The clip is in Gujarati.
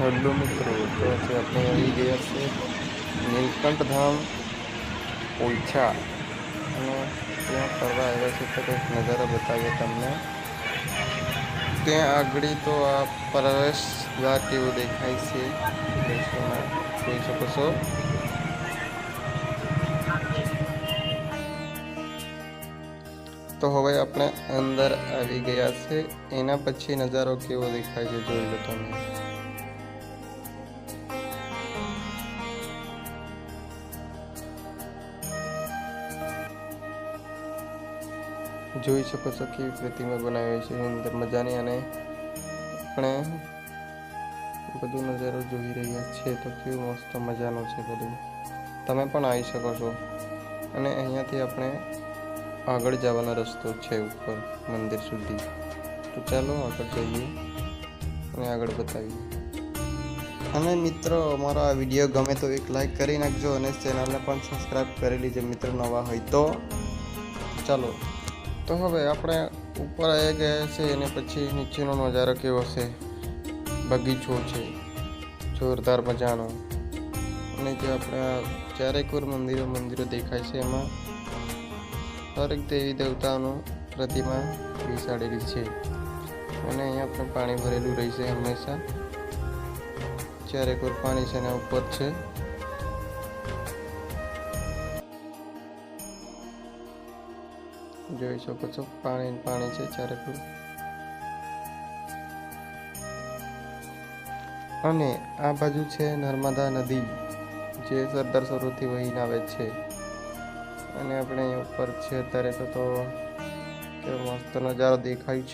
હેલો મિત્રો, તો આજે આપણે આવી ગયા છે નીલકંઠધામ, ઓછા. અને ત્યાં ફરવા આવ્યા છે તો કંઈક નજારો બતાવીએ તમને. ત્યાં આગળ તો આ પ્રવેશ દ્વાર કેવું દેખાય છે જોઈ શકો છો. તો હવે આપણે અંદર આવી ગયા છે એના પછી નજારો કેવો દેખાય છે જોઈ લો તમે. જોઈ શકો છો કેવી પ્રતિમા બનાવી છે અંદર મજાની અને આપણે બધું નજારો જોઈ રહ્યા છે તો કેવું મસ્ત મજાનું છે બધું. તમે પણ આવી શકો છો. અને અહીંયાથી આપણે આગળ જવાનો રસ્તો છે ઉપર, મંદિર સુધી. તો ચાલો આગળ જઈએ અને આગળ બતાવીએ. અને મિત્રો, અમારો આ વીડિયો ગમે તો એક લાઈક કરી નાખજો અને ચેનલને પણ સબસ્ક્રાઈબ કરી લીજો મિત્રો નવા હોય તો. ચાલો. તો હવે આપણે ઉપર આવી ગયા છે અને પછી નીચેનો નજારો કેવો છે? બગીચો છે, જોરદાર મજાનો. અને જે આપણે ચારેક ચારેકોર મંદિરો મંદિરો દેખાય છે એમાં દરેક દેવી દેવતાઓનું પ્રતિમા બેસાડેલી છે. અને અહીંયા આપણે પાણી ભરેલું રહેશે હંમેશા. ચારેકોર પાણી છે એના ઉપર છે. જોઈ શકો છો, પાણી પાણી છે ચારે અને આ બાજુ છે નર્મદા નદી, જે સરદાર સરોવરથી વહીને આવે છે. અને આપણે ઉપર છે અત્યારે તો તો કેવો મસ્ત નજારો દેખાય છે.